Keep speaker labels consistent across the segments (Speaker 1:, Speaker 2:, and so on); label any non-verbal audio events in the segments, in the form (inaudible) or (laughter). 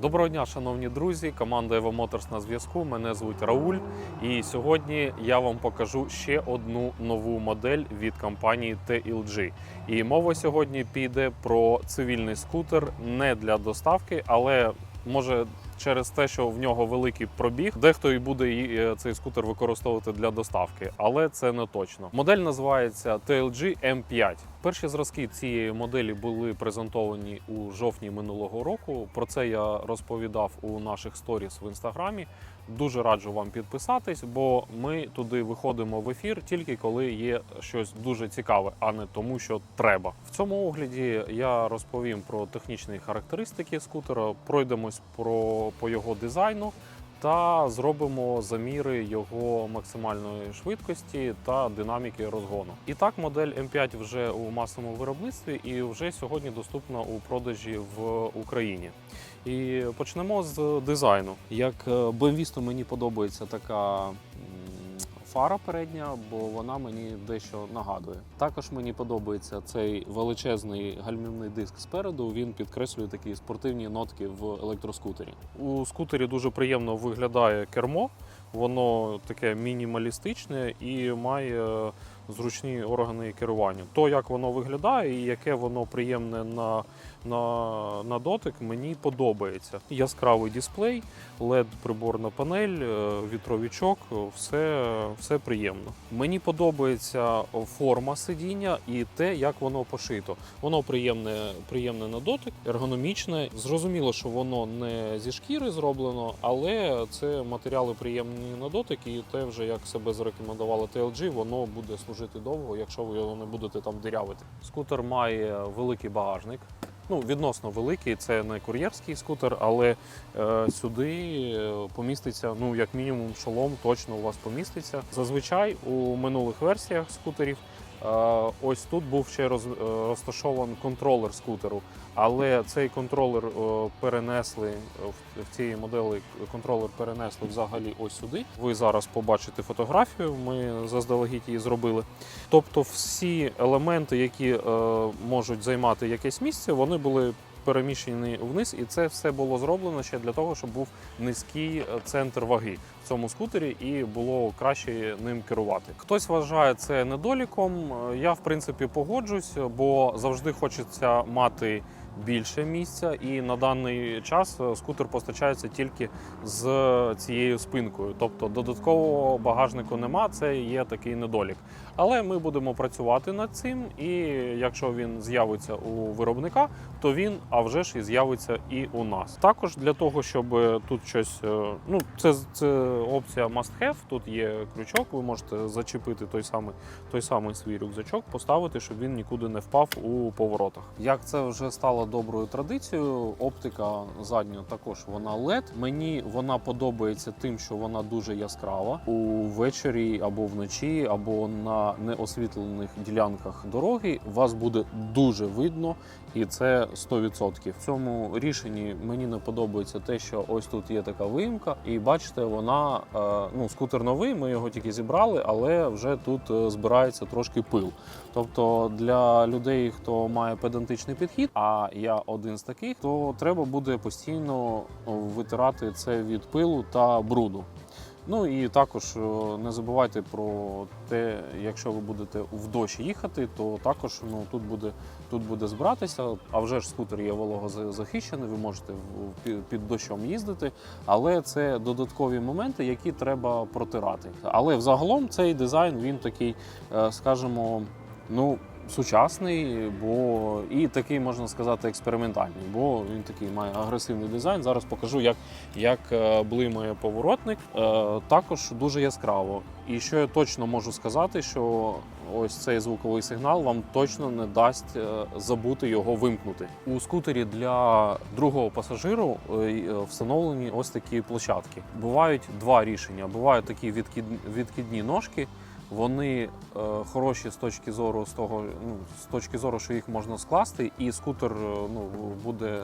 Speaker 1: Доброго дня, шановні друзі! Команда Evo Motors на зв'язку. Мене звуть Рауль. І сьогодні я вам покажу ще одну нову модель від компанії TLG. І мова сьогодні піде про цивільний скутер не для доставки, але може. Через те, що в нього великий пробіг, дехто і буде і, е, цей скутер використовувати для доставки, але це не точно. Модель називається TLG M5. Перші зразки цієї моделі були презентовані у жовтні минулого року. Про це я розповідав у наших сторіс в інстаграмі. Дуже раджу вам підписатись, бо ми туди виходимо в ефір тільки коли є щось дуже цікаве, а не тому, що треба. В цьому огляді я розповім про технічні характеристики скутера, пройдемось про по його дизайну. Та зробимо заміри його максимальної швидкості та динаміки розгону. І так, модель М5 вже у масовому виробництві і вже сьогодні доступна у продажі в Україні. І почнемо з дизайну. Як е, BMW мені подобається така фара передня, бо вона мені дещо нагадує. Також мені подобається цей величезний гальмівний диск спереду. Він підкреслює такі спортивні нотки в електроскутері. У скутері дуже приємно виглядає кермо. Воно таке мінімалістичне і має зручні органи керування. То, як воно виглядає і яке воно приємне на, на, на дотик, мені подобається. Яскравий дисплей, led приборна панель, е, вітровічок, все, все приємно. Мені подобається форма сидіння і те, як воно пошито. Воно приємне, приємне на дотик, ергономічне. Зрозуміло, що воно не зі шкіри зроблено, але це матеріали приємні на дотик, і те, вже як себе зарекомендувала TLG, воно буде служити довго, якщо ви його не будете там дирявити. Скутер має великий багажник. Ну, відносно великий, це не кур'єрський скутер, але е, сюди е, поміститься, ну, як мінімум, шолом точно у вас поміститься. Зазвичай у минулих версіях скутерів ось тут був ще е, розташований контролер скутеру. Але цей контролер е, перенесли е, в, цієї моделі. Контролер перенесли взагалі ось сюди. Ви зараз побачите фотографію. Ми заздалегідь її зробили. Тобто, всі елементи, які е, можуть займати якесь місце, вони були переміщені вниз, і це все було зроблено ще для того, щоб був низький е, центр ваги в цьому скутері, і було краще ним керувати. Хтось вважає це недоліком. Е, Я в принципі погоджусь, бо завжди хочеться мати. Більше місця, і на даний час е, скутер постачається тільки з цією спинкою. Тобто додаткового багажнику нема, це є такий недолік. Але ми будемо працювати над цим, і якщо він з'явиться у виробника, то він а вже ж і з'явиться і у нас. Також для того, щоб тут щось, е, ну це, це опція must have, Тут є крючок, ви можете зачепити той самий той самий свій рюкзачок, поставити, щоб він нікуди не впав у поворотах. Як це вже стало доброю традицією, оптика задня також вона LED. Мені вона подобається тим, що вона дуже яскрава увечері або вночі, або на неосвітлених ділянках дороги. Вас буде дуже видно, і це 100%. В цьому рішенні мені не подобається те, що ось тут є така виїмка, і бачите, вона е, ну скутер новий. Ми його тільки зібрали, але вже тут е, збирається трошки пил. Тобто для людей, хто має педантичний підхід, а я один з таких, то треба буде постійно витирати це від пилу та бруду. Ну і також не забувайте про те, якщо ви будете в дощ їхати, то також ну тут буде тут буде збиратися. А вже ж скутер є вологозахищений, ви можете під- під дощом їздити, але це додаткові моменти, які треба протирати. Але взагалом цей дизайн він такий, е, скажімо, ну. Сучасний, бо і такий можна сказати експериментальний, бо він такий має агресивний дизайн. Зараз покажу, як, як е, блимає поворотник. Е, також дуже яскраво. І що я точно можу сказати, що ось цей звуковий сигнал вам точно не дасть е, забути його вимкнути. У скутері для другого пасажиру встановлені ось такі площадки. Бувають два рішення. Бувають такі відкид- відкидні ножки. Вони е, хороші з точки зору з того, ну, з точки зору, що їх можна скласти, і скутер е, ну, буде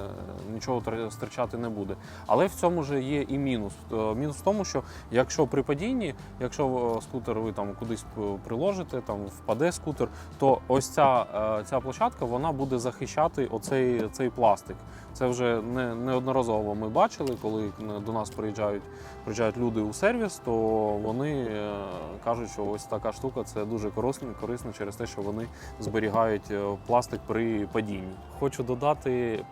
Speaker 1: нічого стричати не буде. Але в цьому ж є і мінус. Е, Мінус в тому, що якщо при падінні, якщо скутер ви там кудись приложите, там впаде скутер, то ось ця, ця площадка вона буде захищати оцей цей пластик. Це вже не, неодноразово ми бачили, коли до нас приїжджають, приїжджають люди у сервіс, то вони кажуть, що ось така штука це дуже корисно, корисно через те, що вони зберігають е, пластик при падінні. Хочу додати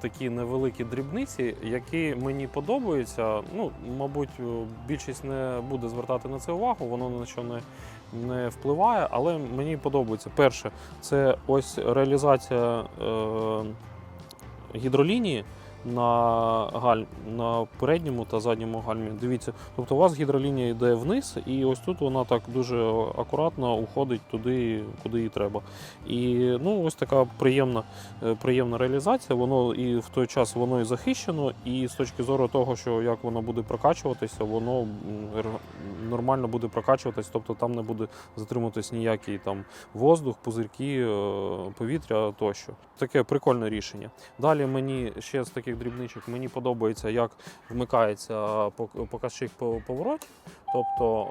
Speaker 1: такі невеликі дрібниці, які мені подобаються. Ну, мабуть, е, більшість не буде звертати на це увагу, воно на що не, не впливає, але мені подобається. Перше, це ось реалізація е, гідролінії на галь на передньому та задньому гальмі. Дивіться, тобто у вас гідролінія йде вниз, і ось тут вона так дуже акуратно уходить туди, куди їй треба. І ну, ось така приємна, е, приємна реалізація. Воно і в той час воно і захищено, і з точки зору того, що як воно буде прокачуватися, воно нормально буде прокачуватись, тобто там не буде затримуватись ніякий там воздух, пузирки, е, повітря тощо. Таке прикольне рішення. Далі мені ще з таких дрібничок мені подобається, як вмикається показчик по повороті. Тобто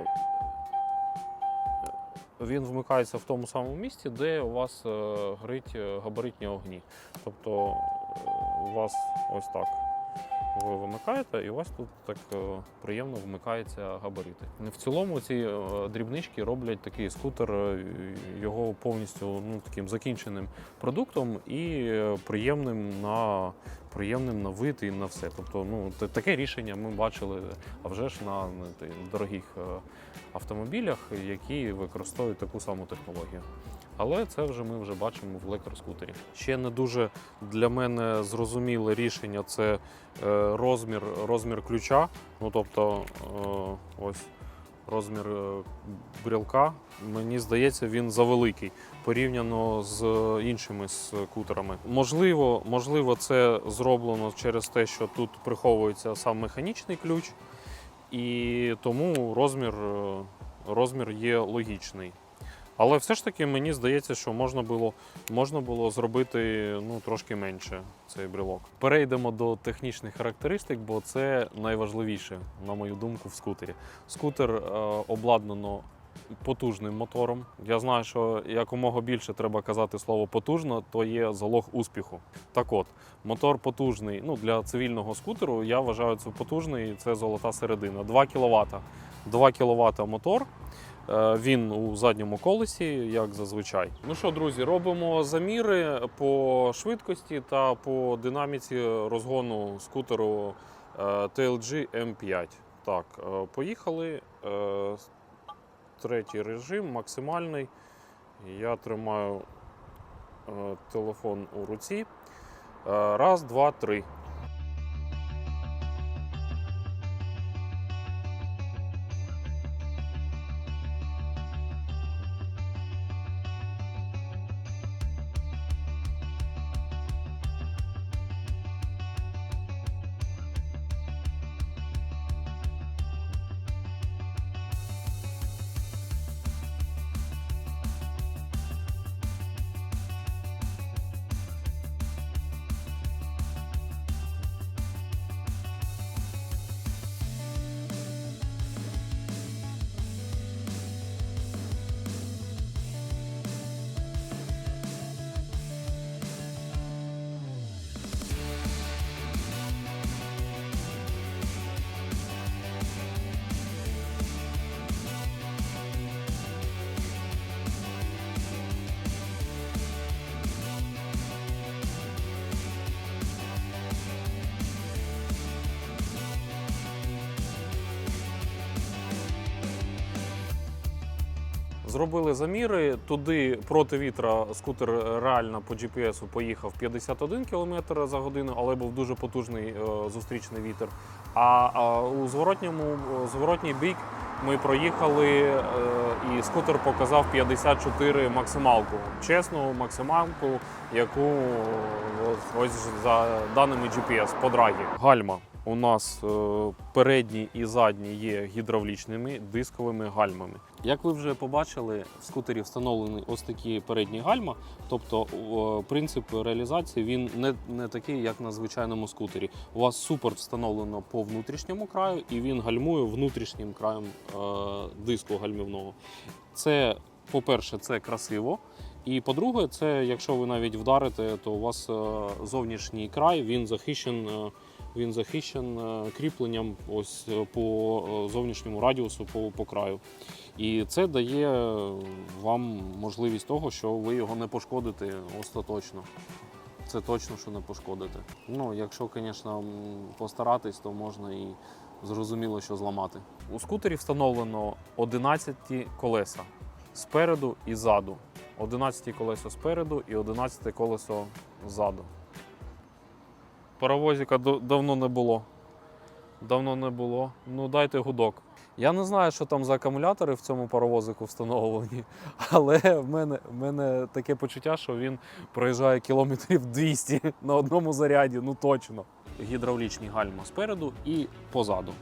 Speaker 1: він вмикається в тому самому місці, де у вас е, горить е, габаритні огні. Тобто е, у вас ось так. Ви вимикаєте, і у вас тут так приємно вмикаються габарити. В цілому ці дрібнички роблять такий скутер його повністю ну, таким закінченим продуктом і приємним на приємним на вид і на все. Тобто, ну таке рішення ми бачили, а вже ж на, дорогих е, автомобілях, які використовують таку саму технологію. Але це вже ми вже бачимо в електроскутері. Ще не дуже для мене зрозуміле рішення це е, розмір, розмір ключа. Ну тобто, е, ось розмір е, брілка. Мені здається, він завеликий порівняно з іншими скутерами. Можливо, можливо, це зроблено через те, що тут приховується сам механічний ключ, і тому розмір, е, розмір є логічний. Але все ж таки мені здається, що можна було, можна було зробити ну, трошки менше цей брелок. Перейдемо до технічних характеристик, бо це найважливіше, на мою думку, в скутері. Скутер е, обладнано потужним мотором. Я знаю, що якомога більше треба казати слово потужно, то є залог успіху. Так от, мотор потужний. Ну, для цивільного скутеру я вважаю це потужний, це золота середина. 2 кВт. 2 кВт мотор. Е, Він у задньому колесі, як зазвичай. Ну що, друзі, робимо заміри по швидкості та по динаміці розгону скутеру е, TLG M5. Так, е, поїхали. Е, Третій режим, максимальний. Я тримаю е, телефон у руці. Е, Раз, два, три. Зробили заміри. Туди проти вітра скутер реально по GPS поїхав 51 км за годину, але був дуже потужний е, зустрічний вітер. А, у зворотньому е, зворотній бік ми проїхали, е, і скутер показав 54 максималку. Чесну максималку, яку ось- за даними GPS по драгі. Гальма. У нас передні і задні є гідравлічними дисковими гальмами. Як ви вже побачили, в скутері встановлені ось такі передні гальма. Тобто принцип реалізації він не, не такий, як на звичайному скутері. У вас супорт встановлено по внутрішньому краю, і він гальмує внутрішнім краєм е, диску гальмівного. Це, по-перше, це красиво. І по-друге, це якщо ви навіть вдарите, то у вас е, зовнішній край він захищен, е, він захищен е, кріпленням ось по зовнішньому радіусу, по, по краю. І це дає вам можливість того, що ви його не пошкодите остаточно. Це точно, що не пошкодите. Ну, якщо, звісно, постаратись, то можна і зрозуміло, що зламати. У скутері встановлено 11 колеса спереду і ззаду. 11 колесо спереду і 11 колесо ззаду. Паровозика давно не було. Давно не було. Ну дайте гудок. Я не знаю, що там за акумулятори в цьому паровозику встановлені, (laughs) але в мене, в мене таке почуття, що він проїжджає кілометрів 200 (laughs) на одному заряді, ну точно. Гідравлічні гальма спереду і позаду.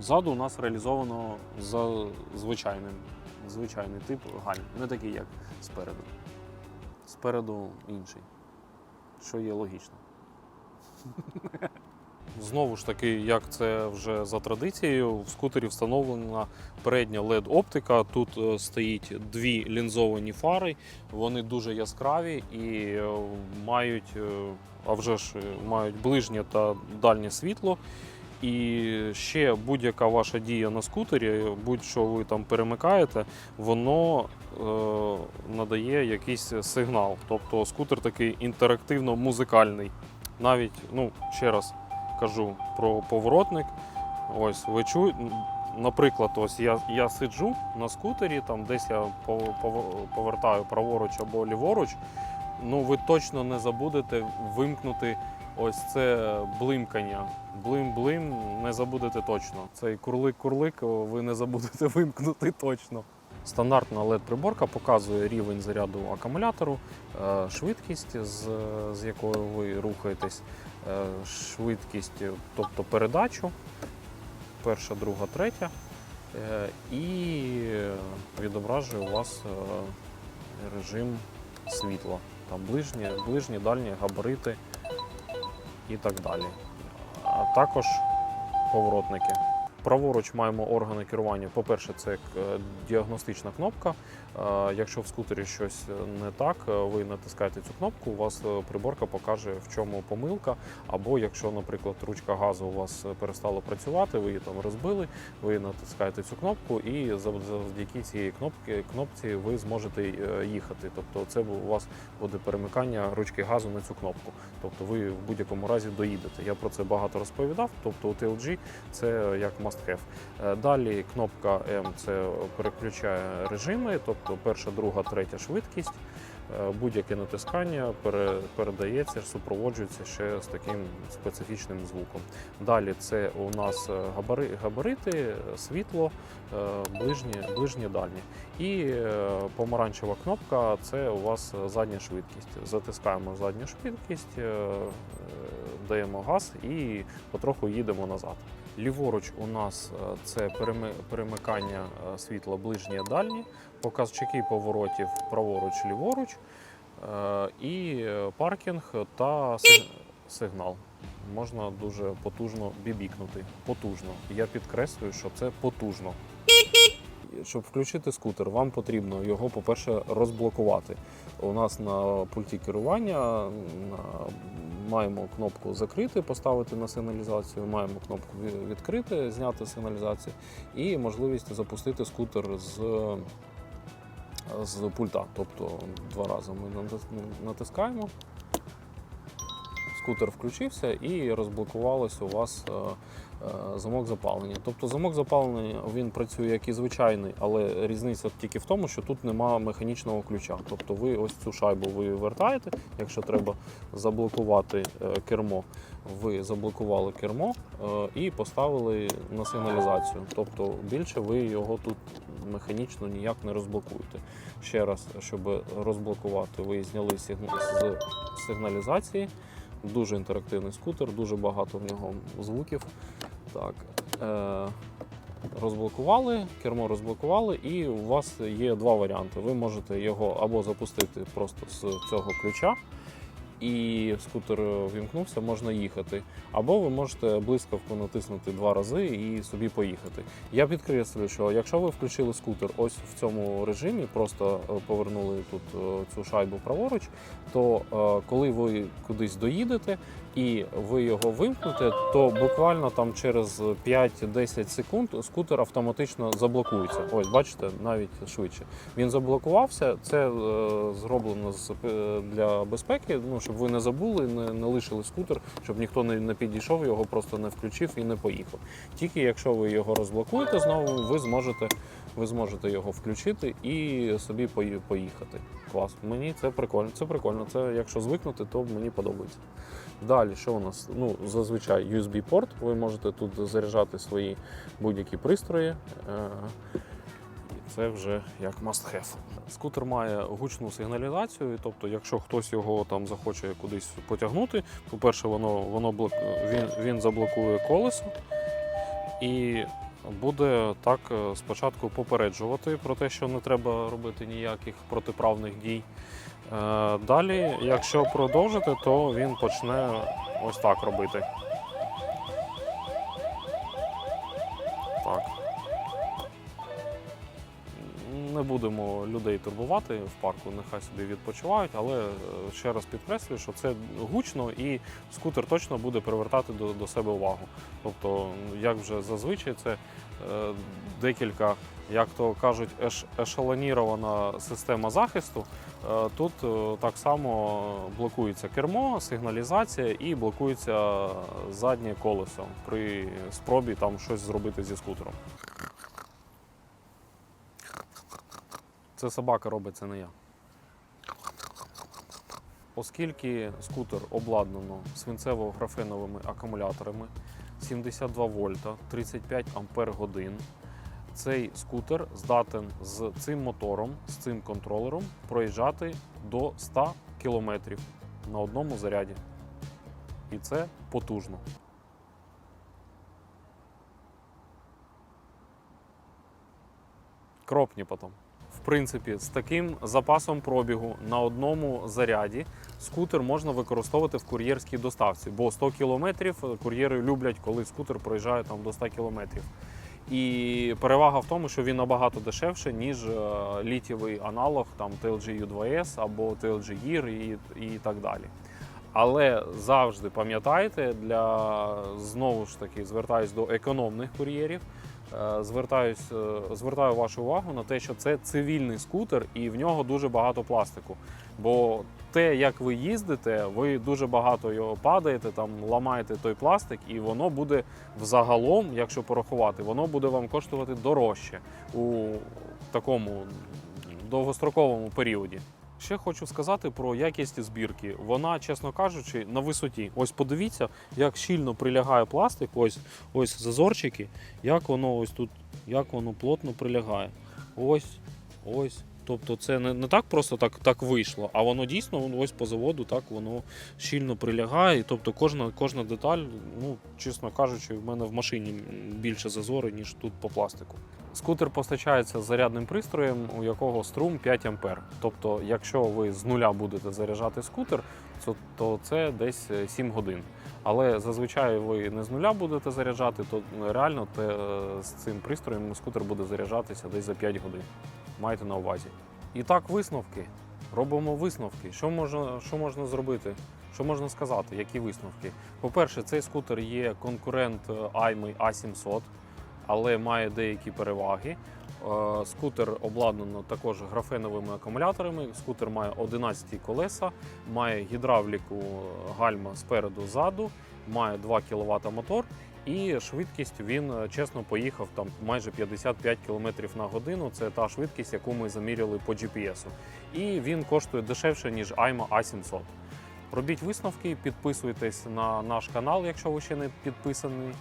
Speaker 1: Ззаду у нас реалізовано за звичайним, звичайний тип гальм, не такий, як спереду. Спереду інший, що є логічно. (laughs) Знову ж таки, як це вже за традицією, в скутері встановлена передня LED-оптика. Тут е, стоїть дві лінзовані фари, вони дуже яскраві і е, мають, е, а вже ж мають ближнє та дальнє світло. І ще будь-яка ваша дія на скутері, будь-що ви там перемикаєте, воно е, надає якийсь сигнал. Тобто скутер такий інтерактивно-музикальний. Навіть, ну, ще раз кажу про поворотник. Ось ви чуєте, наприклад, ось я, я сиджу на скутері, там десь я пов- пов- повертаю праворуч або ліворуч. Ну, ви точно не забудете вимкнути ось це блимкання. Блим-блим не забудете точно. Цей курлик-курлик ви не забудете (laughs) вимкнути точно. Стандартна LED-приборка показує рівень заряду акумулятору, е, швидкість, з, якою ви рухаєтесь, швидкість, тобто передачу, перша, друга, третя. Е, І відображує у вас е, режим світла. Там ближні, ближні, дальні габарити і так далі. А також поворотники. Праворуч маємо органи керування. По-перше, це е, діагностична кнопка. Е, Якщо в скутері щось не так, е, ви натискаєте цю кнопку, у вас е, приборка покаже, в чому помилка. Або якщо, наприклад, ручка газу у вас е, перестала працювати, ви її там розбили, ви натискаєте цю кнопку, і зав- завдяки цієї кнопки кнопці ви зможете е, їхати. Тобто, це у вас буде перемикання ручки газу на цю кнопку. Тобто, ви в будь-якому разі доїдете. Я про це багато розповідав. Тобто, у TLG це як must have. Е, Далі кнопка М це переключає режими, тобто перша, друга, третя швидкість. Е, Будь-яке натискання передається, супроводжується ще з таким специфічним звуком. Далі це у нас е, габарити, світло, ближні, ближні дальні. І помаранчева кнопка це у вас задня швидкість. Затискаємо задню швидкість, даємо газ і потроху їдемо назад. Ліворуч у нас е, це перемикання е, світла ближнє дальнє, показчики поворотів праворуч, ліворуч, е, і паркінг та сигнал. Можна дуже потужно бібікнути. Потужно. Я підкреслюю, що це потужно. Щоб включити скутер, вам потрібно його, по-перше, розблокувати. У нас на пульті керування маємо кнопку закрити, поставити на сигналізацію, маємо кнопку відкрити, зняти сигналізацію, і можливість запустити скутер з, з пульта. Тобто два рази ми натискаємо. Скутер включився і розблокувалося у вас е, е, замок запалення. Тобто замок запалення він працює як і звичайний, але різниця тільки в тому, що тут немає механічного ключа. Тобто ви ось цю шайбу ви вертаєте, якщо треба заблокувати е, кермо, ви заблокували кермо і поставили на сигналізацію. Тобто більше ви його тут механічно ніяк не розблокуєте. Ще раз, щоб розблокувати, ви зняли з сигналізації. Дуже інтерактивний скутер, дуже багато в нього звуків. Так. Е, розблокували, кермо розблокували, і у вас є два варіанти. Ви можете його або запустити просто з цього ключа, і скутер вімкнувся, можна їхати. Або ви можете блискавку натиснути два рази і собі поїхати. Я підкреслюю, що якщо ви включили скутер ось в цьому режимі, просто е, повернули тут е, цю шайбу праворуч, то е, коли ви кудись доїдете і ви його вимкнете, то буквально там через 5-10 секунд скутер автоматично заблокується. Ось, бачите, навіть швидше. Він заблокувався. Це е, зроблено е, для безпеки, ну щоб ви не забули, не, не лишили скутер, щоб ніхто не, не підійшов, його просто не включив і не поїхав. Тільки якщо ви його розблокуєте знову, ви зможете, ви зможете його включити і собі поїхати. Клас. Мені це прикольно. Це прикольно. Це якщо звикнути, то мені подобається. Далі, що у нас? Ну, зазвичай USB-порт. Ви можете тут заряджати свої будь-які пристрої. Е, Це вже як must have. Скутер має гучну сигналізацію, тобто, якщо хтось його там захоче кудись потягнути, по-перше, воно, воно блок... він, він заблокує колесо і буде так е, спочатку попереджувати про те, що не треба робити ніяких протиправних дій. Е, Далі, якщо продовжити, то він почне ось так робити. Так. Не будемо людей турбувати в парку, нехай собі відпочивають, але е, ще раз підкреслюю, що це гучно і скутер точно буде привертати до, до себе увагу. Тобто, як вже зазвичай, це декілька, як то кажуть, ешелонірована система захисту. Е, Тут е, так само блокується кермо, сигналізація і блокується заднє колесо при спробі там щось зробити зі скутером. Це собака робить, це не я. Оскільки скутер обладнано свинцево-графеновими акумуляторами 72 вольта, 35 ампер годин, цей скутер здатен з цим мотором, з цим контролером проїжджати до 100 км на одному заряді. І це потужно. Кропні потім. Принципі, з таким запасом пробігу на одному заряді скутер можна використовувати в кур'єрській доставці, бо 100 кілометрів кур'єри люблять, коли скутер проїжджає там до 100 кілометрів. І перевага в тому, що він набагато дешевше, ніж е, літєвий аналог там TLG U2S або TLG Gear і, і так далі. Але завжди пам'ятайте, для знову ж таки звертаюсь до економних кур'єрів. Е, Звертаюсь, е, звертаю вашу увагу на те, що це цивільний скутер і в нього дуже багато пластику. Бо те, як ви їздите, ви дуже багато його падаєте, там ламаєте той пластик, і воно буде взагалом, якщо порахувати, воно буде вам коштувати дорожче у такому довгостроковому періоді. Ще хочу сказати про якість збірки. Вона, чесно кажучи, на висоті. Ось подивіться, як щільно прилягає пластик. Ось ось зазорчики, як воно ось тут, як воно плотно прилягає. Ось, ось. Тобто це не, не так просто так, так вийшло, а воно дійсно ось по заводу так воно щільно прилягає. Тобто кожна, кожна деталь, ну, чесно кажучи, в мене в машині більше зазори, ніж тут по пластику. Скутер постачається зарядним пристроєм, у якого струм 5 А. Тобто, якщо ви з нуля будете заряджати скутер, то- це десь е, 7 годин. Але зазвичай ви не з нуля будете заряджати, то реально те, е, з цим пристроєм скутер буде заряджатися десь за 5 годин. Майте на увазі. І так, висновки. Робимо висновки. Що можна, що можна зробити? Що можна сказати? Які висновки? По-перше, цей скутер є конкурент е, AIMI A700, але має деякі переваги. Е, Скутер обладнано також графеновими акумуляторами. Скутер має 11 колеса, має гідравліку е, гальма спереду ззаду, має 2 кВт мотор. І швидкість він е, чесно поїхав там майже 55 км на годину. Це та швидкість, яку ми заміряли по GPS. І він коштує дешевше, ніж AIMA A700. Робіть висновки, підписуйтесь на наш канал, якщо ви ще не підписані.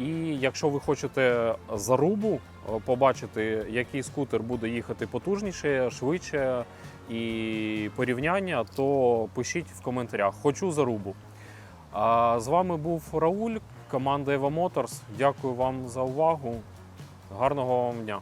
Speaker 1: І якщо ви хочете зарубу е, побачити, який скутер буде їхати потужніше, швидше і порівняння, то пишіть в коментарях. Хочу зарубу. А з вами був Рауль, команда Eva Motors. Дякую вам за увагу. Гарного вам дня!